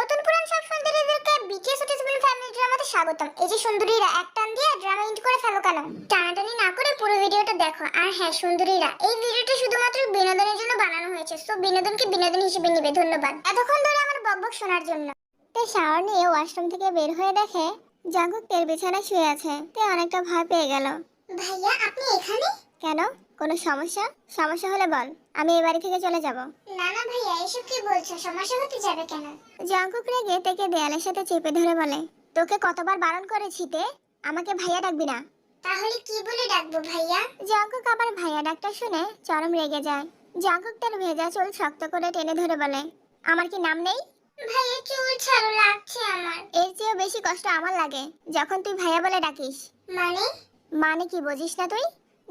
নতুন পুরান সব সুন্দরীদেরকে বিটিএস ওটিসবল ফ্যামিলি ড্রামাতে স্বাগতম। এই যে সুন্দরীরা এক টান দিয়ে ড্রামা এন্ড করে ফেলো কেন? টানাটানি না করে পুরো ভিডিওটা দেখো। আর হ্যাঁ সুন্দরীরা এই ভিডিওটা শুধুমাত্র বিনোদনের জন্য বানানো হয়েছে সো বিনোদনকে বিনোদন হিসেবে নিবে ধন্যবাদ। এতক্ষণ ধরে আমার বকবক শোনার জন্য। তে শাওয়ার নিয়ে ওয়াশরুম থেকে বের হয়ে দেখে জাঙ্কুক তের বিছানায় শুয়ে আছে। তে অনেকটা ভয় পেয়ে গেল। ভাইয়া আপনি এখানে? কেন? কোনো সমস্যা? সমস্যা হলে বল আমি এই বাড়ি থেকে চলে যাব। না না ভাইয়া এসব কি বলছো? সমস্যা হতে যাবে কেন? জাঙ্কুক রেগে তেকে দেয়ালের সাথে চেপে ধরে বলে তোকে কতবার বারণ করেছি তে? আমাকে ভাইয়া ডাকবি না। তাহলে কি বলে ডাকবো ভাইয়া? জাঙ্কুক আবার ভাইয়া ডাকটা শুনে চরম রেগে যায়। জাঙ্কুক তার ভেজা চুল শক্ত করে টেনে ধরে বলে আমার কি নাম নেই? ভাইয়া চুল ছাড়ো লাগছে আমার। এর চেয়েও বেশি কষ্ট আমার লাগে যখন তুই ভাইয়া বলে ডাকিস। মানে? মানে কি বুঝিস না তুই?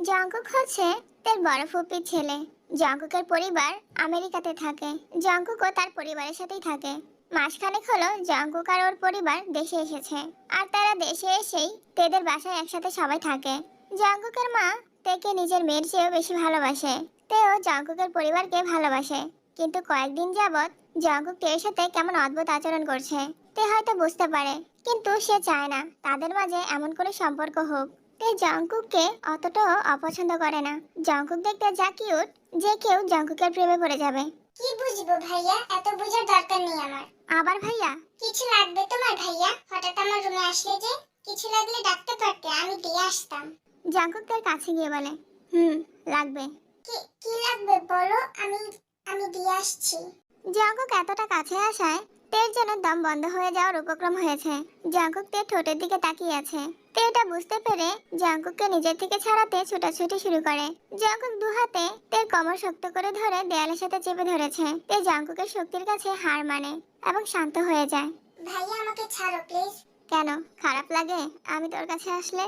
জঙ্কুক হচ্ছে তার বড় ফুপির ছেলে। জঙ্কুকের পরিবার আমেরিকাতে থাকে। জঙ্কুকও তার পরিবারের সাথেই থাকে। মাসখানেক হলো জঙ্কুক আর ওর পরিবার দেশে এসেছে। আর তারা দেশে এসেই তেদের বাসায় একসাথে সবাই থাকে। জঙ্কুকের মা তেকে নিজের মেয়ের চেয়েও বেশি ভালোবাসে। তেও জঙ্কুকের পরিবারকে ভালোবাসে। কিন্তু কয়েকদিন যাবৎ জঙ্কুক তের সাথে কেমন অদ্ভুত আচরণ করছে, তে হয়তো বুঝতে পারে। কিন্তু সে চায় না, তাদের মাঝে এমন কোনো সম্পর্ক হোক। তে জঙ্কুককে অতটাও অপছন্দ করে না। জঙ্কুক দেখতে যা কিউট যে কেউ জঙ্কুকের প্রেমে পড়ে যাবে। কি বুঝব ভাইয়া? এত বোঝার দরকার নেই আমার। আবার ভাইয়া? কিছু লাগবে তোমার ভাইয়া? হঠাৎ আমার রুমে আসলে যে কিছু লাগলে ডাকতে পারতে আমি দিয়ে আসতাম। জঙ্কুক তার কাছে গিয়ে বলে হুম লাগবে। কি কি লাগবে বলো? আমি আমি দিয়ে আসছি। জঙ্কুক এতটা কাছে আসায় তের যেন দম বন্ধ হয়ে যাওয়ার উপক্রম হয়েছে। জঙ্কুক তের ঠোঁটের দিকে তাকিয়ে আছে। তে এটা বুঝতে পেরে জঙ্কুককে নিজের থেকে ছাড়াতে ছোটাছুটি শুরু করে। জঙ্কুক দু হাতে তের কমর শক্ত করে ধরে দেয়ালের সাথে চেপে ধরেছে। তে জঙ্কুকের শক্তির কাছে হার মানে এবং শান্ত হয়ে যায়। ভাইয়া আমাকে ছাড়ো প্লিজ। কেন? খারাপ লাগে? আমি তোর কাছে আসলে?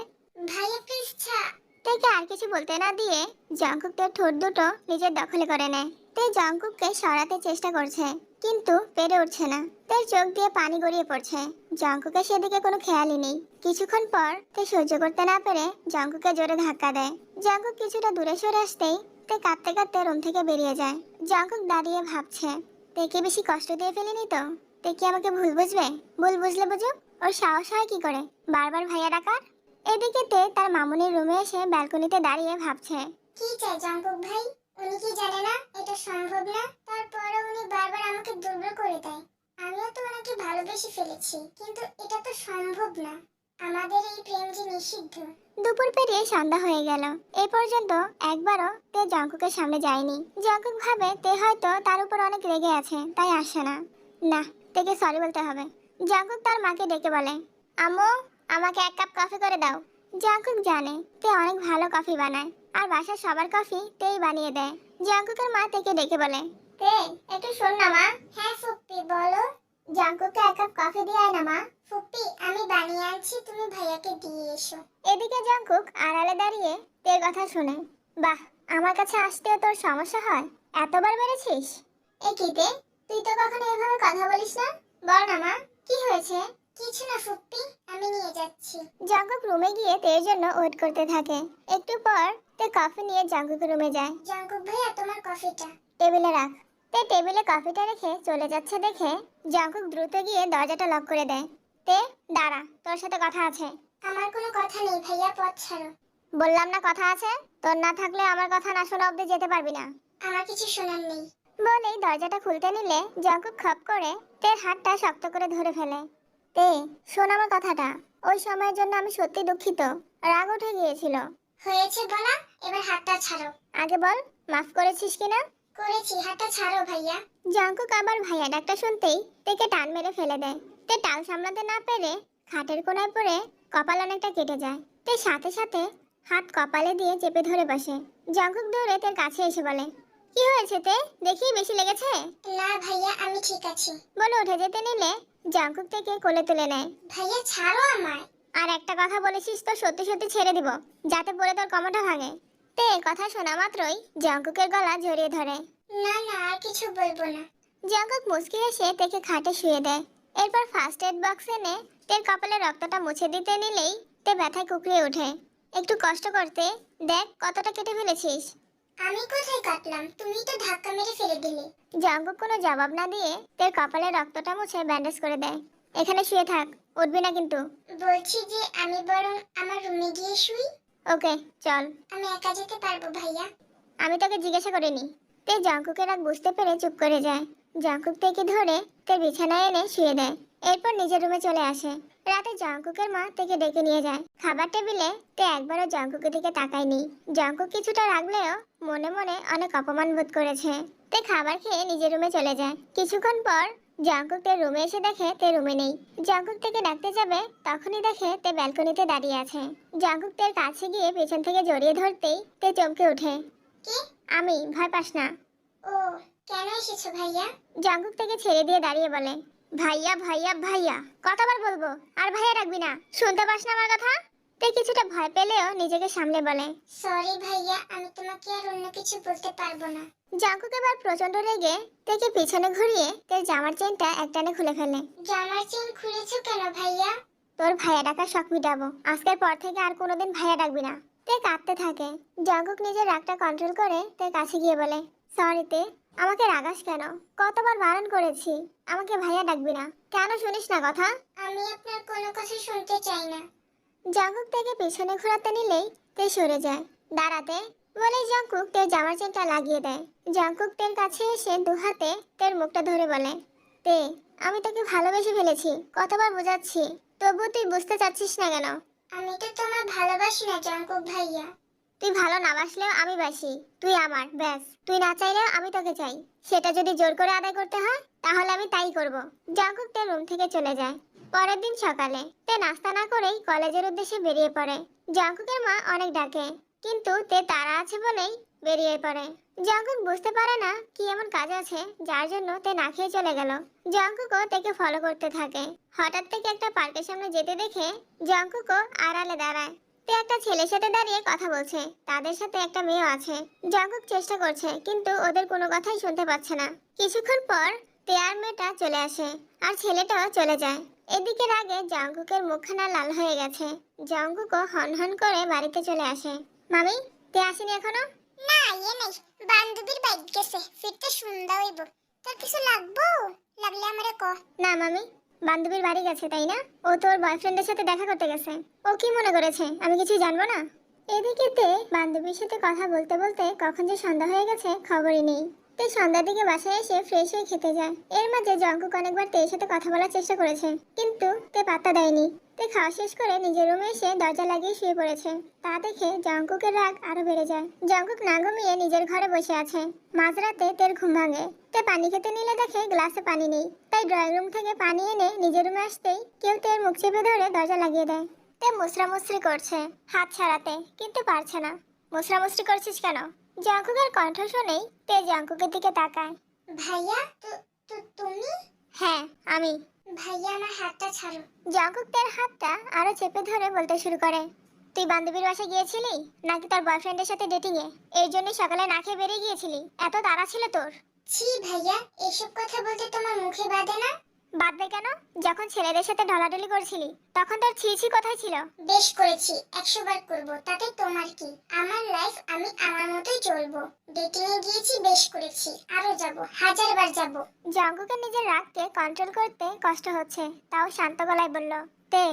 ভাইয়া প্লিজ ছা। তেকে আর কিছু বলতে না দিয়ে জঙ্কুক তের ঠোঁট দুটো নিজের দখলে করে নেয়। তে জঙ্কুককে সরাতে চেষ্টা করছে, কিন্তু পেরে উঠছে না। তার চোখ দিয়ে পানি গড়িয়ে পড়ছে। জঙ্কুকের সেদিকে কোনো খেয়ালই নেই। কিছুক্ষণ পর তে সহ্য করতে না পেরে জঙ্কুকে জোরে ধাক্কা দেয়। জঙ্কুক কিছুটা দূরে সরে আসতেই তে কাঁদতে কাঁদতে রুম থেকে বেরিয়ে যায়। জঙ্কুক দাঁড়িয়ে ভাবছে তেকে বেশি কষ্ট দিয়ে ফেলিনি তো? তে কি আমাকে ভুল বুঝবে? ভুল বুঝলে বুঝুক, ওর সাহস হয় কি করে? বারবার ভাইয়া ডাকার? এদিকে তে তার মামুনির রুমে এসে ব্যালকনিতে দাঁড়িয়ে ভাবছে, কি চাই জঙ্কুক ভাই? উনি কি জানে না? এটা সম্ভব না। তারপরে উনি বারবার আমাকে দুর্বল করে দেয়। আমিও তো ওনাকে ভালোবেসে ফেলেছি, কিন্তু এটা তো সম্ভব না। আমাদের এই প্রেম যে নিষিদ্ধ। দুপুর পেরিয়ে সন্ধ্যা হয়ে গেল। এ পর্যন্ত একবারও তে জঙ্কুকের সামনে যায়নি। জঙ্কুক ভাবে তে হয়তো তার উপর অনেক রেগে আছে, তাই আসে না। না, তেকে সরি বলতে হবে। জঙ্কুক তার মাকে ডেকে বলে, আম্মু, আমাকে এক কাপ কফি করে দাও। জঙ্কুক জানে তে অনেক ভালো কফি বানায়, আর বাসার সবার কফি তেই বানিয়ে দেয়। জাঙ্কুকের মা তেকে ডেকে বলে, তে, একটু শোন না মা। হ্যাঁ ফুপ্পি, বলো। জঙ্কুককে এক কাপ কফি দিয়ে আয় না মা। ফুপ্পি, আমি বানিয়ে আনছি, তুমি ভাইয়াকে দিয়ে এসো। এদিকে জাঙ্কুক আড়ালে দাঁড়িয়ে তের কথা শুনে, বাহ, আমার কাছে আসতেও তোর সমস্যা হয়? এতবার বেড়েছিস এ তে, তুই তো কখনো এভাবে কথা বলিস না? বল না মা, কি হয়েছে? কিছু না ফুপ্পি আমি নিয়ে যাচ্ছি। জঙ্কুক রুমে গিয়ে তের জন্য ওয়েট করতে থাকে। একটু পর তে কফি নিয়ে জঙ্কুক রুমে যায়। জাঙ্কুক ভাইয়া তোমার কফিটা টেবিলে রাখ। তে টেবিলে কফিটা রেখে চলে যাচ্ছে দেখে জঙ্কুক দ্রুত গিয়ে দরজাটা লক করে দেয়। তে দাঁড়া তোর সাথে কথা আছে। আমার কোনো কথা নেই ভাইয়া পথ ছাড়ো। বললাম না কথা আছে? তোর না থাকলে আমার কথা না শোনা অব্দি যেতে পারবি না। আমার কিছু শোনার নেই। বলেই দরজাটা খুলতে নিলে জঙ্কুক খপ করে তের হাতটা শক্ত করে ধরে ফেলে। তে শোন আমার কথাটা। ওই সময়ের জন্য আমি সত্যি দুঃখিত। রাগ উঠে গিয়েছিল। হয়েছে বলা এবার হাতটা ছাড়ো। আগে বল মাফ করেছিস কিনা? করেছি হাতটা ছাড়ো ভাইয়া। জঙ্কুক আবার ভাইয়া ডাকটা শুনতেই তেকে টান মেরে ফেলে দেয়। তে টাল সামলাতে না পেরে খাটের কোনায় পড়ে কপাল অনেকটা কেটে যায়। তে সাথে সাথে হাত কপালে দিয়ে চেপে ধরে বসে। জঙ্কুক দৌড়ে তের কাছে এসে বলে কি হয়েছে তে? দেখি বেশি লেগেছে? না ভাইয়া আমি ঠিক আছি। বলে উঠে যেতে নিলে জঙ্কুক থেকে কোলে তুলে নেয়। ভাইয়া ছাড়ো আমায়। আর একটা কথা বলেছিস তো সত্যি সত্যি ছেড়ে দিব যাতে পরে তোর কমটা ভাঙে। তে কথা শোনা মাত্রই জঙ্কুকের গলা জড়িয়ে ধরে। না না আর কিছু বলব না। জঙ্কুক মুচকি এসে তেকে খাটে শুয়ে দেয়। এরপর ফার্স্ট এড বক্স এনে তের কপালে রক্তটা মুছে দিতে নিলেই তে ব্যথায় কুকড়িয়ে ওঠে। একটু কষ্ট করতে দেখ কতটা কেটে ফেলেছিস। আমি কোথায় কাটলাম? তুমি তো ধাক্কা মেরে ফেলে দিলে। জাঙ্কুক কোনো জবাব না দিয়ে তের কপালে রক্তটা মুছে ব্যান্ডেজ করে দেয়। এখানে শুয়ে থাক উঠবি না কিন্তু। বলছি যে আমি বরং আমার রুমে গিয়ে শুই। ওকে চল। আমি একা যেতে পারব ভাইয়া। আমি তোকে জিজ্ঞাসা করিনি। তে জাঙ্কুকের রাগ বুঝতে পেরে চুপ করে যায়। জাঙ্কুক থেকে ধরে তের বিছানায় এনে শুয়ে দেয়। এরপর নিজের রুমে চলে আসে। রাতে জাঙ্কুকের মা থেকে ডেকে নিয়ে যায়। খাবার টেবিলে তে একবারও জাঙ্কুকের দিকে তাকায়নি। জাঙ্কুক কিছুটা রাগলেও মনে মনে অনেক অপমান বোধ করেছে। তে খাবার খেয়ে নিজের রুমে চলে যায়। কিছুক্ষণ পর জাঙ্কুক তের রুমে এসে দেখে তে রুমে নেই। জাঙ্কুক থেকে ডাকতে যাবে তখনই দেখে তে ব্যালকনিতে দাঁড়িয়ে আছে। জাঙ্কুক তের কাছে গিয়ে পেছন থেকে জড়িয়ে ধরতেই তে চমকে ওঠে। কে? আমি ভয় পাস না। ও কেন এসেছ ভাইয়া? জাঙ্কুক থেকে ছেড়ে দিয়ে দাঁড়িয়ে বলে। ভাইয়া ভাইয়া ভাইয়া, কতবার বলব? আর ভাইয়া রাখবি না। শুনতে পাস না আমার কথা? তে কিছুটা ভয় পেলেও নিজেকে সামলে বলে, সরি ভাইয়া, আমি তোমাকে আর অন্য কিছু বলতে পারব না। জাঙ্কুক এবার প্রচণ্ড রেগে তেকে পিছনে ঘুরিয়ে তের জামার চেনটা একটানে খুলে ফেলে। জামার চেন খুলেছো কেন ভাইয়া? তোর ভাইয়া ডাকার শখ মিটাবো। আজকের পর থেকে আর কোনোদিন ভাইয়া ডাকবি না। তে কাঁদতে থাকে। জাঙ্কুক নিজের রাগটা কন্ট্রোল করে তের কাছে গিয়ে বলে সরি তে আমাকে রাগাস কেন? কতবার বারণ করেছি আমাকে ভাইয়া ডাকবি না। কেন শুনিস না কথা? আমি আপনার কোনো কথা শুনতে চাই না। জাঙ্কুক থেকে পিছনে ঘোরাতে নিলেই তে সরে যায়। দাঁড়াতে বলে জাঙ্কুক তের জামার চেনটা লাগিয়ে দেয়। জাঙ্কুক তের কাছে এসে দু হাতে তের মুখটা ধরে বলে তে আমি তোকে ভালোবেসে ফেলেছি কতবার বোঝাচ্ছি তবু তুই বুঝতে চাচ্ছিস না কেন? আমি তো তোমার ভালোবাসি না জাঙ্কুক ভাইয়া। তুই ভালো না বাসলেও আমি বাসি। তুই আমার, ব্যাস। তুই না চাইলেও আমি তোকে চাই। সেটা যদি জোর করে আদায় করতে হয়, তাহলে আমি তাই করব। জাঙ্কুক তের রুম থেকে চলে যায়। পরের দিন সকালে তে নাস্তা না করেই কলেজের উদ্দেশ্যে বেরিয়ে পড়ে। জাঙ্কুকের মা অনেক ডাকে, কিন্তু তে তারা আছে বলেই বেরিয়ে পড়ে। জাঙ্কুক বুঝতে পারে না কি এমন কাজ আছে, যার জন্য তে না খেয়ে চলে গেল। জাঙ্কুকও তেকে ফলো করতে থাকে। হঠাৎ থেকে একটা পার্কের সামনে যেতে দেখে জাঙ্কুকও আড়ালে দাঁড়ায়। তে একটা ছেলের সাথে দাঁড়িয়ে কথা বলছে। তাদের সাথে একটা মেয়েও আছে। জাঙ্কুক চেষ্টা করছে কিন্তু ওদের কোনো কথাই শুনতে পাচ্ছে না। কিছুক্ষণ পর তে আর মেয়েটা চলে আসে আর ছেলেটাও চলে যায়। এদিকে আগে জাঙ্কুকের মুখখানা লাল হয়ে গেছে। জাঙ্কুকও হন হন করে বাড়িতে চলে আসে। মামি তে আসেনি এখনও? না ইয়ে নাই। বান্ধবীর বাইক গেছে। ফিরতে সুন্দর হইব। তোর কিছু লাগবো? লাগলে আমারে ক। না মামি বান্ধবীর বাড়ি গেছে, তাই না? ও তোর বয়ফ্রেন্ডের সাথে দেখা করতে গেছে। ও কি মনে করেছে? আমি কিছু জানব না? এদিকেতে বান্ধবীর সাথে কথা বলতে বলতে কখন যে সন্ধ্যা হয়ে গেছে, খবরই নেই। তে সন্ধ্যার দিকে বাসায় এসে ফ্রেশ হয়ে খেতে যায়। এর মাঝে জঙ্কুক অনেকবার তের সাথে কথা বলার চেষ্টা করেছে, কিন্তু তে পাত্তা দেয়নি। তে খাওয়া শেষ করে নিজের রুমে এসে দরজা লাগিয়ে শুয়ে পড়েছে। তা দেখে জঙ্কুকের রাগ আরও বেড়ে যায়। জঙ্কুক না ঘুমিয়ে নিজের ঘরে বসে আছে। মাঝরাতে তের ঘুম ভাঙে। তে পানি খেতে নিলে দেখে গ্লাসে পানি নেই। তাই ড্রয়িং রুম থেকে পানি এনে নিজের রুমে আসতেই কেউ তের মুখ চেপে ধরে দরজা লাগিয়ে দেয়। তে মুসরামুসরি করছে, হাত ছাড়াতে, কিন্তু পারছে না। মুসরামুসরি করছিস কেন? জাঙ্কুকের কণ্ঠ শুনেই তে জাঙ্কুকের দিকে তাকায়। ভাইয়া তো তুমি? হ্যাঁ আমি। ভাইয়া আমার হাতটা ছাড়ো। জাঙ্কুক তের হাতটা আরও চেপে ধরে বলতে শুরু করে তুই বান্ধবীর বাসায় গিয়েছিলি? নাকি তোর বয়ফ্রেন্ডের সাথে ডেটিং এ? এর জন্য সকালে না খেয়ে বেরিয়ে গিয়েছিলি? এত তাড়া ছিল তোর? ছি ভাইয়া এসব কথা বলতে তোমার মুখে বাদে না? বাদবে কেন? যখন ছেলেদের সাথে ঢলাঢলি করছিলি তখন তোর ছি ছি কোথায় ছিল। বেশ করেছি একশো বার করব তাতে তোমার কি? আমার লাইফ আমি আমার মতোই চলবো। ডেটিং এ গিয়েছি বেশ করেছি আরও যাব হাজার বার যাব। জাঙ্কুকে নিজের রাগকে কন্ট্রোল করতে কষ্ট হচ্ছে তাও শান্ত গলায় বলল তে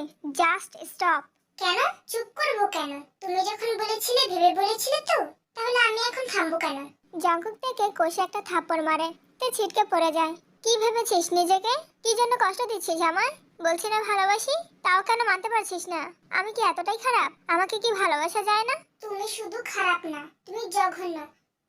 জাস্ট স্টপ কেন? চুপ করব কেন? তুমি যখন বলেছিলে ভেবে বলেছিলে তো? তাহলে আমি এখন থামবো কেন? জাঙ্কুক থেকে কষে একটা থাপ্পড় মারে তে ছিটকে পড়ে যায়। কি ভেবেছিস নিজেকে? কি জন্য কষ্ট দিচ্ছিস আমার বলছি না ভালোবাসি? তাও কেন মানতে পারছিস না? আমি কি এতটাই খারাপ? আমাকে কি ভালোবাসা যায় না? তুমি শুধু খারাপ না তুমি জঘন্য।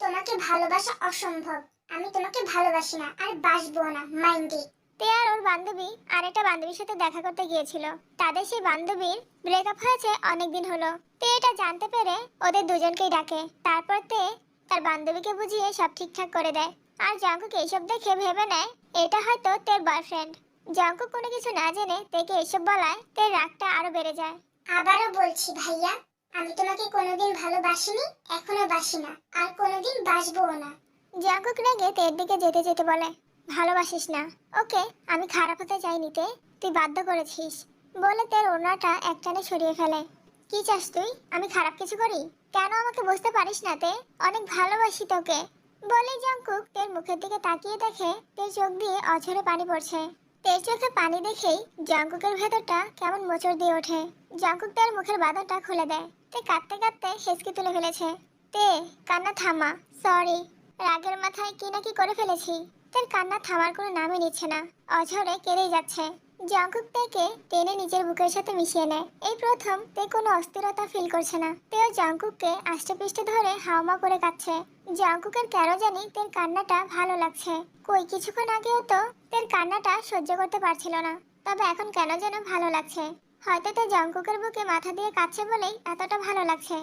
তোমাকে ভালোবাসা অসম্ভব। আমি তোমাকে ভালোবাসি না আর বাসবো না মাইন্ডে তে আর ওর বান্ধবী আরেকটা বান্ধবীর সাথে দেখা করতে গিয়েছিল। তাদের সেই বান্ধবীর ব্রেকআপ হয়েছে অনেকদিন হলো। তে এটা জানতে পেরে ওদের দুজনকেই ডাকে। তারপর তে তার বান্ধবীকে বুঝিয়ে সব ঠিকঠাক করে দেয়। আর জাঙ্কুক এইসব দেখে ভেবে নেয় এটা হয়তো তের বয়ফ্রেন্ড জাঙ্কুক কোনো কিছু না জেনে তেকে এসব বলায় তের রাগটা আরও বেড়ে যায়। আবারও বলছি ভাইয়া আমি তোমাকে কোনোদিন ভালোবাসিনি এখনও বাসি না আর কোনোদিন বাসবো না। জাঙ্কুক রেগে তের দিকে যেতে যেতে বলে ভালোবাসিস না। ওকে আমি খারাপ হতে চাইনি তে তুই বাধ্য করেছিস। বলে তের ওনাটা একটানে সরিয়ে ফেলে কি চাস তুই? আমি খারাপ কিছু করি? কেন আমাকে বুঝতে পারিস না তে? অনেক ভালোবাসি তোকে। বলে জঙ্কুক তের মুখের দিকে তাকিয়ে দেখে তের চোখ দিয়ে অঝরে পানি পড়ছে। তের চোখে পানি দেখেই জঙ্কুকের ভেতরটা কেমন মোচড় দিয়ে ওঠে। জঙ্কুক তার মুখের বাঁধনটা খুলে দেয়। তে কাঁদতে কাঁদতে হেসকে তুলে ফেলেছে। তে, কান্না থামা সরি রাগের মাথায় কি না কি করে ফেলেছি। তার কান্না থামার কোনো নামই নিচ্ছে না। অঝরে কেঁদেই যাচ্ছে। জঙ্কুক তেকে টেনে নিজের বুকের সাথে মিশিয়ে নেয়। এই প্রথম তে কোনো অস্থিরতা ফিল করছে না। তেও জঙ্কুককে আষ্টেপৃষ্টে ধরে হাওমা করে কাচ্ছে জঙ্কুকের কেন জানি তের কান্নাটা ভালো লাগছে। কই, কিছুক্ষণ আগেও তো তের কান্নাটা সহ্য করতে পারছিল না। তবে এখন কেন যেন ভালো লাগছে। হয়তো তে জঙ্কুকের বুকে মাথা দিয়ে কাচ্ছে বলেই এতটা ভালো লাগছে।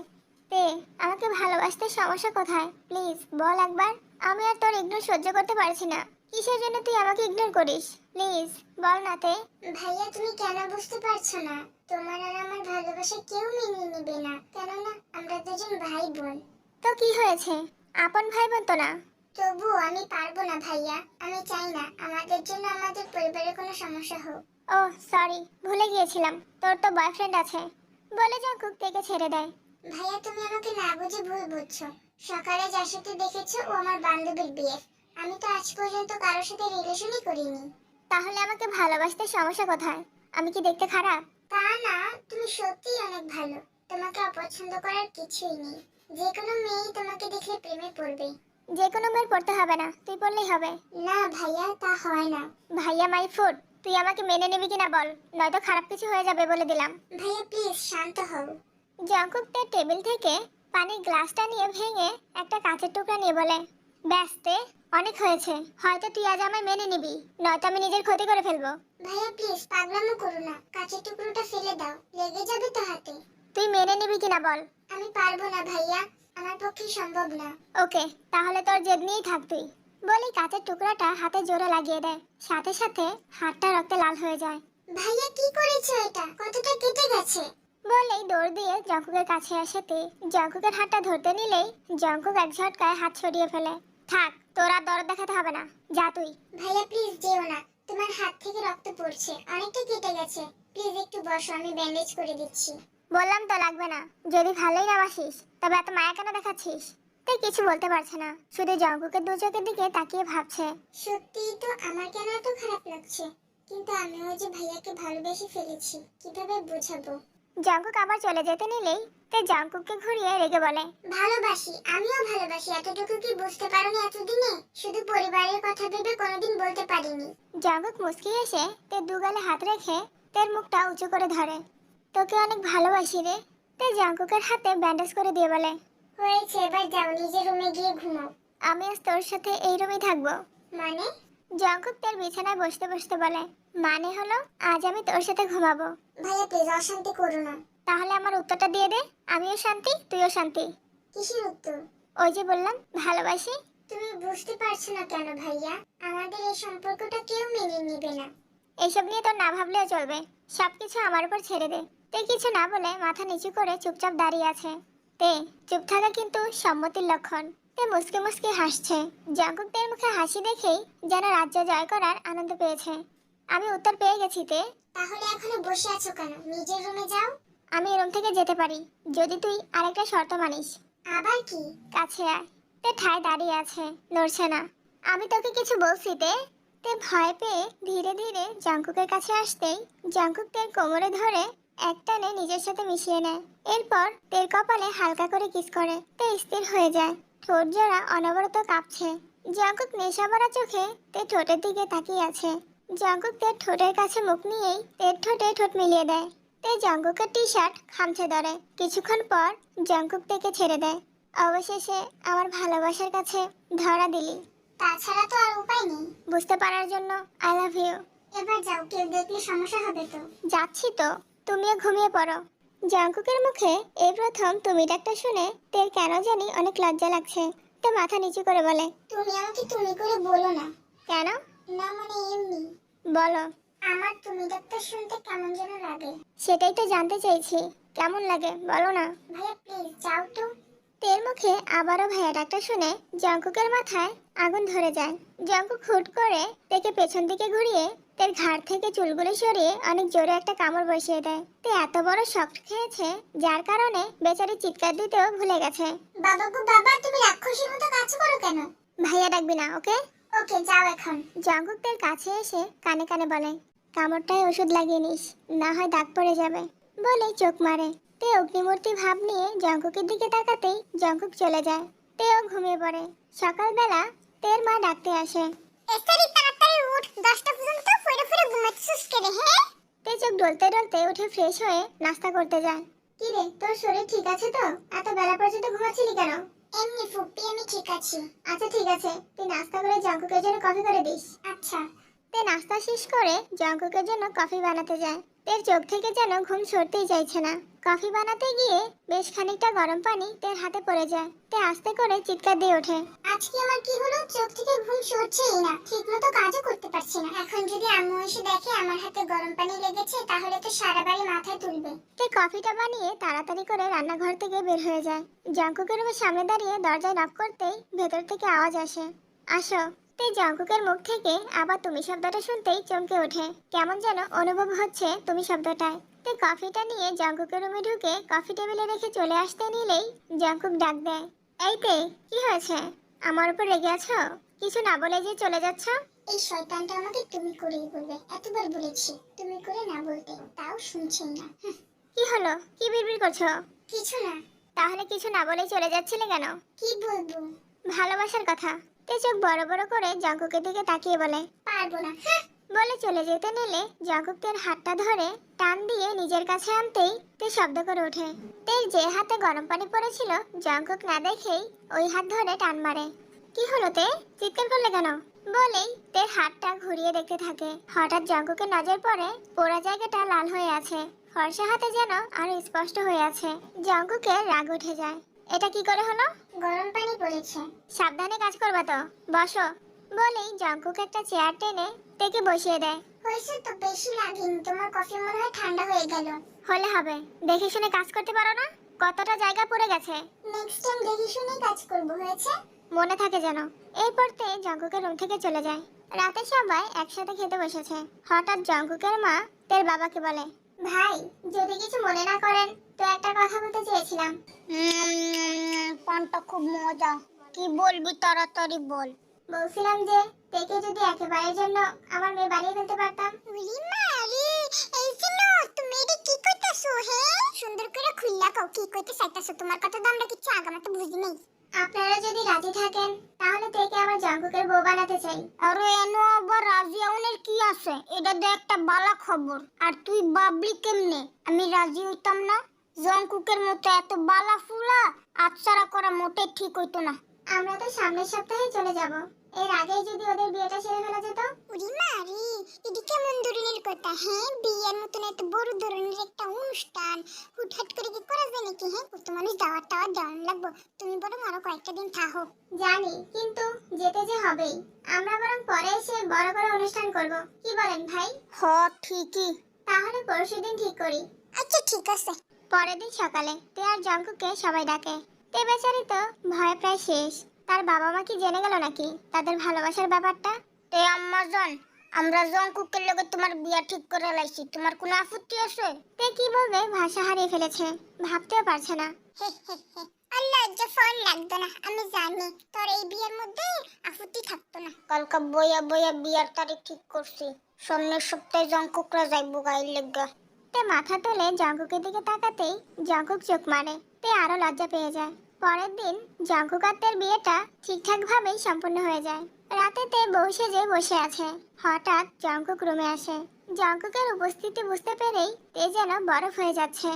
তে, আমাকে ভালোবাসতে সমস্যা কোথায়? প্লিজ, বল একবার। আমি আর তোর ইগনোর সহ্য করতে পারছি না। কিসের জন্য তুই আমাকে ইগনোর করিস? প্লিজ, বল না তে। ভাইয়া, তুমি কেন বুঝতে পারছ না? তোমার আর আমার ভালোবাসা কেউ মেনে নেবে না। কেননা, আমরা দুজন ভাই বোন তো কি হয়েছে? আপন ভাই বোন তো না। তবু আমি পারব না ভাইয়া। আমি চাই না আমাদের জন্য আমাদের পরিবারে কোনো সমস্যা হোক। ও, সরি, ভুলে গিয়েছিলাম। তোর তো বয়ফ্রেন্ড আছে। বলে জঙ্কুক তেকে ছেড়ে দেয়। ভাইয়া, তুমি আমাকে না বুঝে ভুল বুঝছ। সকালে যার সাথে দেখেছ, ও আমার বান্ধবীর বিয়ে। আমি তো আজ পর্যন্ত কারোর সাথে রিলেশনই করিনি। তাহলে আমাকে ভালোবাসতে সমস্যা কোথায়? আমি কি দেখতে খারাপ? তা না তুমি সত্যিই অনেক ভালো। তোমাকে অপছন্দ করার কিছুই নেই। যে কোনো মেয়ে তোমাকে দেখলে প্রেমে পড়বে। যে কোনো মেয়ের পড়তে হবে না তুই পড়লেই হবে। না ভাইয়া তা হয় না। ভাইয়া মাই ফুড তুই আমাকে মেনে নিবি কিনা বল? নয়তো খারাপ কিছু হয়ে যাবে বলে দিলাম। ভাইয়া প্লিজ শান্ত হও। জঙ্কুক তার টেবিল থেকে পানির গ্লাসটা নিয়ে ভেঙে একটা কাঁচের টুকরা নিয়ে বলে ব্যস্তে অনেক হয়েছে। হয়তো তুই আজ আমায় মেনে নিবি নয়তো আমি নিজের ক্ষতি করে ফেলব। ভাইয়া প্লিজ পাগলামো করো না। কাঁচের টুকরোটা ফেলে দাও লেগে যাবে তো হাতে। তুই মেনে নিবি কিনা বল। আমি পারব না ভাইয়া আমার পক্ষে সম্ভব না। ওকে তাহলে তোর জেদ নিয়েই থাক তুই। বলেই কাঁচের টুকরাটা হাতে জোরে লাগিয়ে দেয় সাথে সাথে হাতটা রক্তে লাল হয়ে যায়। ভাইয়া কি করেছ এটা? কতটা কেটে গেছে? বলেই দৌড় দিয়ে জঙ্কুকের কাছে আসে তে। জঙ্কুকের হাতটা ধরতে নিলেই জঙ্কুক এক ঝটকায় হাত ছড়িয়ে ফেলে। থাক, তোর আর দরদ দেখাতে হবে না। যা তুই। ভাইয়া প্লিজ যেও না। তোমার হাত থেকে রক্ত পড়ছে। অনেকটা কেটে গেছে। প্লিজ একটু বসো, আমি ব্যান্ডেজ করে দিচ্ছি। বললাম তো লাগবে না। যদি ভালোই না বাসিস, তবে এত মায়া কেন দেখাচ্ছিস? তুই কিছু বলতে পারছে না। শুধু জঙ্কুকের দু চোখের দিকে তাকিয়ে ভাবছে। সত্যিই তো আমার কেন এত খারাপ লাগছে? কিন্তু আমিও যে ভাইয়াকে ভালোবেসে ফেলেছি, কীভাবে বোঝাবো? জঙ্কুক আবার চলে যেতে নিলেই তে জঙ্কুককে ঘুরিয়ে রেগে বলে ভালোবাসি আমিও ভালোবাসি এতটুকু কি বুঝতে পারোনি এতদিনে? শুধু পরিবারের কথা ভেবে কোনোদিন বলতে পারিনি। জঙ্কুক মুচকি এসে তে দুগালে হাত রেখে তের মুখটা উঁচু করে ধরে তোকে অনেক ভালোবাসি রে। তে জঙ্কুকের হাতে ব্যান্ডেজ করে দিয়ে বলে হয়েছে এবার যাও নিজের রুমে গিয়ে ঘুমাও আমি আজ তোর সাথে এই রুমেই থাকব। মানে? জঙ্কুক তার বিছানায় বসতে বসতে বলে মানে হলো আজ আমি তোর সাথে ঘুমাবো। ভাইয়া প্লিজ অশান্তি করো না। তাহলে আমার উত্তরটা দিয়ে দে আমিও শান্তি তুইও শান্তি। কিসের উত্তর? ওই যে বললাম ভালোবাসি। তুমি বুঝতে পারছ না কেন ভাইয়া আমাদের এই সম্পর্কটা কেউ মেনে নেবে না। এসব নিয়ে তোর না ভাবলেও চলবে সবকিছু আমার উপর ছেড়ে দে। তুই কিছু না বলে মাথা নিচু করে চুপচাপ দাঁড়িয়ে আছে। তে চুপ থাকা কিন্তু সম্মতির লক্ষণ। তে মুসকে মুসকে হাসছে। জঙ্কুক তের মুখে হাসি দেখেই যেন রাজ্য জয় করার আনন্দ পেয়েছে। আমি উত্তর পেয়ে গেছি তে। তাহলে এখনও বসে আছো কেন? নিজের রুমে যাও। আমি এরম থেকে যেতে পারি যদি তুই আরেকটা শর্ত মানিস। আবার কি? কাছে আয়। তে ঠায় দাঁড়িয়ে আছে নড়ছে না। আমি তোকে কিছু বলছি তে। তে ভয় পেয়ে ধীরে ধীরে জঙ্কুকের কাছে আসতেই জঙ্কুক তের কোমরে ধরে একটানে নিজের সাথে মিশিয়ে নেয়। এরপর তের কপালে হালকা করে কিস করে। তে স্থির হয়ে যায়। ঠোঁট জোড়া অনবরত কাঁপছে। জঙ্কুক নেশাভরা চোখে তে ঠোঁটের দিকে তাকিয়ে আছে। জঙ্কুক তের ঠোঁটের কাছে মুখ নিয়েই তের ঠোঁটে ঠোঁট মিলিয়ে দেয়। তে জঙ্কুকের টি শার্ট খামছে ধরে। কিছুক্ষণ পর জঙ্কুক তেকে ছেড়ে দেয়। অবশেষে আমার ভালোবাসার কাছে ধরা দিলি। তাছাড়া তো আর উপায় নেই। বুঝতে পারার জন্য আই লাভ ইউ এবার যাও কেউ দেখলে সমস্যা হবে তো। যাচ্ছি তো তুমিও ঘুমিয়ে পড়ো। জঙ্কুকের মুখে এই প্রথম তুমি ডাকটা শুনে তের কেন জানি অনেক লজ্জা লাগছে। তো মাথা নিচু করে বলে তুমি আমাকে তুমি করে বলো না। কেন? না মানে এমনি। বলো। আমার তুমি ডাক্তার শুনতে কেমন যেন লাগে। সেটাই তো জানতে চাইছি। কেমন লাগে? বলো না। ভাইয়া প্লিজ যাও তো। তে তের মুখে আবারও ভাইয়া ডাকটা শুনে জঙ্কুকের মাথায় আগুন ধরে যায়। জঙ্কুক হুট করে তেকে পেছন দিকে ঘুরিয়ে তের ঘাড় থেকে চুলগুলো সরিয়ে অনেক জোরে একটা কামড় বসিয়ে দেয়। তে এত বড় শক খেয়েছে যার কারণে বেচারি চিৎকার দিতেও ভুলে গেছে। বাবা গো বাবা তুমি রাক্ষসীর মতো কাজ করো কেন? ভাইয়া ডাকবি না ওকে? ওকে, যাও এখন। জঙ্কুক কাছে এসে কানে কানে বলে, কামড়টায় ওষুধ লাগিয়ে নিস, না হয় দাগ পড়ে যাবে। বলে চোখ মারে। তে অগ্নিমূর্তি ভাব নিয়ে জঙ্কুকের দিকে তাকাতেই জঙ্কুক চলে যায়। তেও ঘুমিয়ে পড়ে। সকালবেলা তের মা ডাকতে আসে তে চোখ ডলতে ডলতে উঠে ফ্রেশ হয়ে নাস্তা করতে যায়। কি রে, তোর শরীর ঠিক আছে তো? এত বেলা পর্যন্ত ঘুমাচ্ছিলি কেন? এমনি ফুপি, আমি ঠিক আছি। আচ্ছা ঠিক আছে। তুই নাস্তা করে জঙ্কুকের জন্য কফি করে দিস। আচ্ছা। তুই নাস্তা শেষ করে জঙ্কুকের জন্য কফি বানাতে যায় তের চোখ থেকে যেন ঘুম সরতেই চাইছে না। কফি বানাতে গিয়ে বেশ খানিকটা গরম পানি তের হাতে পড়ে যায়। তে আস্তে করে চিৎকার দিয়ে ওঠে। আজকে আমার কি হলো? চোখ থেকে ঘুম সরছেই না। ঠিকমতো কাজও করতে পারছি না। এখন যদি আম্মু এসে দেখে আমার হাতে গরম পানি লেগেছে তাহলে তো সারা বাড়ি মাথায় তুলবে। তে কফিটা বানিয়ে তাড়াতাড়ি করে রান্নাঘর থেকে বের হয়ে যায়। জঙ্কুকের রুমের সামনে দাঁড়িয়ে দরজায় নক করতেই ভেতর থেকে আওয়াজ আসে। আসো। তে জঙ্কুকের মুখ থেকে আবার তুমি শব্দটা শুনতেই চমকে ওঠে। কেমন যেন অনুভব হচ্ছে তুমি শব্দটায়। তে কফিটা নিয়ে জঙ্কুকের রুমে ঢুকে কফি টেবিলে রেখে চলে আসতে নিলেই জঙ্কুক ডাক দেয় এই তে কি হয়েছে? আমার উপর রেগে আছো? কিছু না বলে যে চলে যাচ্ছ? এই শয়তানটা আমাকে তুমি করেই বলবে এতবার বলেছি তুমি করে না বলতে তাও শুনছেন না। কি হলো? কি বিড়বিড় করছ? কিছু না। তাহলে কিছু না বলে চলে যাচ্ছিলে কেন? কি বলব? ভালোবাসার কথা। তে চোখ বড় বড় করে জঙ্কুকের দিকে তাকিয়ে বলে, পারব না। হ্যাঁ বলে চলে যেতে নিলে জঙ্কুক হাতটা ধরে টান দিয়ে নিজের কাছে আনতেই তে শব্দ করে ওঠে। তের যে হাতে গরম পানি পড়েছিল, জঙ্কুক না দেখেই ওই হাত ধরে টান মারে। কি হলো তে? চিৎকার করলে কেন? বলেই তের হাতটা ঘুরিয়ে দেখতে থাকে। হঠাৎ জঙ্কুকের নজর পড়ে পোড়া জায়গাটা লাল হয়ে আছে। ফর্সা হাতে যেন আরও স্পষ্ট হয়ে আছে। জঙ্কুকের রাগ উঠে যায়। এটা কি করে হলো? গরম পানি পড়েছে। সাবধানে কাজ করবা তো। বসো। বলেই জঙ্কুক একটা চেয়ার টেনে তেকে বসিয়ে দেয়। হয়েছে তো বেশি লাগেনি। তোমার কফি মনে হয় ঠান্ডা হয়ে গেল। হলে হবে। দেখে শুনে কাজ করতে পারো না? কতটা জায়গা পড়ে গেছে। নেক্সট টাইম দেখে শুনে কাজ করব হয়েছে? মনে থাকে যেন। এরপর তে জঙ্কুকের রুম থেকে চলে যায়। রাতে সবাই একসাথে খেতে বসেছে। হঠাৎ জঙ্কুকের মা তের বাবাকে বলে ভাই যদি কিছু মনে না করেন তো একটা কথা বলতে চেয়েছিলাম। পানটা খুব মজা। কি বলবি তাড়াতাড়ি বল। বলছিলাম যে তেকে যদি একেবারের জন্য আমার মেয়ে বানিয়ে ফেলতে পারতাম। রিমা রে এই জন্য তুমি এটা কি কইতাছো হে? সুন্দর করে খুললা কও কি কইতে চাইতাছো? তোমার কথা তো আমরা কিছু আগামা তো বুঝি নাই। আপনারা যদি রাজি থাকেন, তাহলে তেকে আমার জঙ্কুকের বউ বানাতে চাই। আরে, এনো আবার রাজি আউনের কি আছে? এটা দে একটা বালা খবর। আর তুই বাবলি কেমনে? আমি রাজি হইতাম না। জংকুকের মতো এত বালা ফুলা আচ্ছারা করা মোটে ঠিক হইতো না। আমরা তো সামনের সপ্তাহে চলে যাব। এর আগেই যদি ওদের বিয়েটা সেরে ফেলা যেত। উরি মারি, এটি কেমন ধরনের কথা হ্যাঁ? বিয়ের মতন এত বড় ধরনের একটা অনুষ্ঠান, হুটহাট করে কি নাকি হ্যাঁ? কত মানুষ দাওয়াত টাওয়াত দেওয়ান লাগবো। তুমি বরং আরও কয়েকটা দিন থাকো জানি কিন্তু যেতে যে হবেই। আমরা বরং পরে এসে বড় করে অনুষ্ঠান করব। কি বলেন ভাই? হ ঠিকই। তাহলে পরশু দিন ঠিক করি। আচ্ছা ঠিক আছে। পরের দিন সকালে তে আর জঙ্কুকে সবাই ডাকে। তে বেচারি তো ভয় প্রায় শেষ। তার বাবা মা কি জেনে গেল নাকি তাদের ভালোবাসার ব্যাপারটা? তে আম্মা জান আমরা জংকুকের লগে তোমার বিয়া ঠিক করে লাইছি। তোমার কোনো আপত্তি আছে? তে কি বলবে ভাষা হারিয়ে ফেলেছে। ভাবতেও পারছে না। আল্লাহ যে ফোন লাগতো না আমি জানি। তোর এই বিয়ের মধ্যে আপত্তি থাকতো না। কালকে বইয়া বইয়া বিয়ার তারিখ ঠিক করছি। সামনের সপ্তাহে জংকুকরা যাইবো গাইর লেগা। তে মাথা তুলে জঙ্কুকের দিকে তাকাতেই জঙ্কুক চোখ মারে। তে আরও লজ্জা পেয়ে যায়। পরের দিন জঙ্কুক আর বিয়েটা ঠিকঠাক ভাবেই সম্পূর্ণ হয়ে যায়। রাতে তে বউ সেজে বসে আছে। হঠাৎ জঙ্কুক রুমে আসে। জঙ্কুকের উপস্থিতি বুঝতে পেরেই তে যেন বরফ হয়ে যাচ্ছে।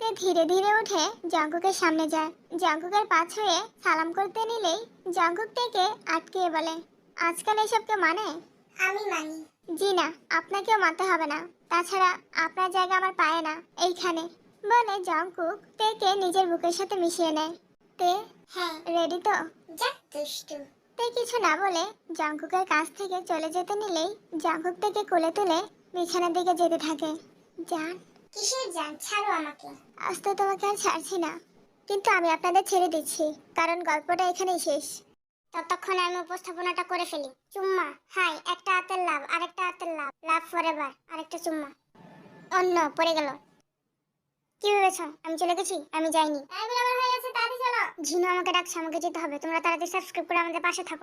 তে ধীরে ধীরে উঠে জঙ্কুকের সামনে যায়। জঙ্কুকের পাছ হয়ে সালাম করতে নিলেই জঙ্কুক থেকে আটকিয়ে বলে আজকাল এসব কেউ মানে? আমি মানি। জি না আপনাকেও মানতে হবে না। তাছাড়া আপনার জায়গা আমার পায়ে না এইখানে। বলে জঙ্কুক তেকে নিজের বুকের সাথে মিশিয়ে নেয়। তে হ্যাঁ। রেডি তো? যা দুষ্টু। তে কিছু না বলে জঙ্কুকের কাছ থেকে চলে যেতে নিলেই জঙ্কুক থেকে কোলে তুলে বিছানার দিকে যেতে থাকে। জান, কিসের জান? ছাড়ো আমাকে। আজ তো তোমাকে আর ছাড়ছি না। কিন্তু আমি আপনাদের ছেড়ে দিচ্ছি, কারণ গল্পটা এখানেই শেষ। ততক্ষণে আমি উপস্থাপনাটা করে ফেলি। চুম্মা হাই একটা হাতের লাভ, আরেকটা হাতের লাভ লাভ ফরএভার আরেকটা চুম্মা। অন্য, পড়ে গেল। কি ভেবেছ? আমি চলে গেছি? আমি যাইনি টাইম হয়ে গেছে তাড়াতাড়ি চলো ঝিনু আমাকে ডাকছে আমাকে যেতে হবে। তোমরা তাড়াতাড়ি সাবস্ক্রাইব করে আমাদের পাশে থাকো।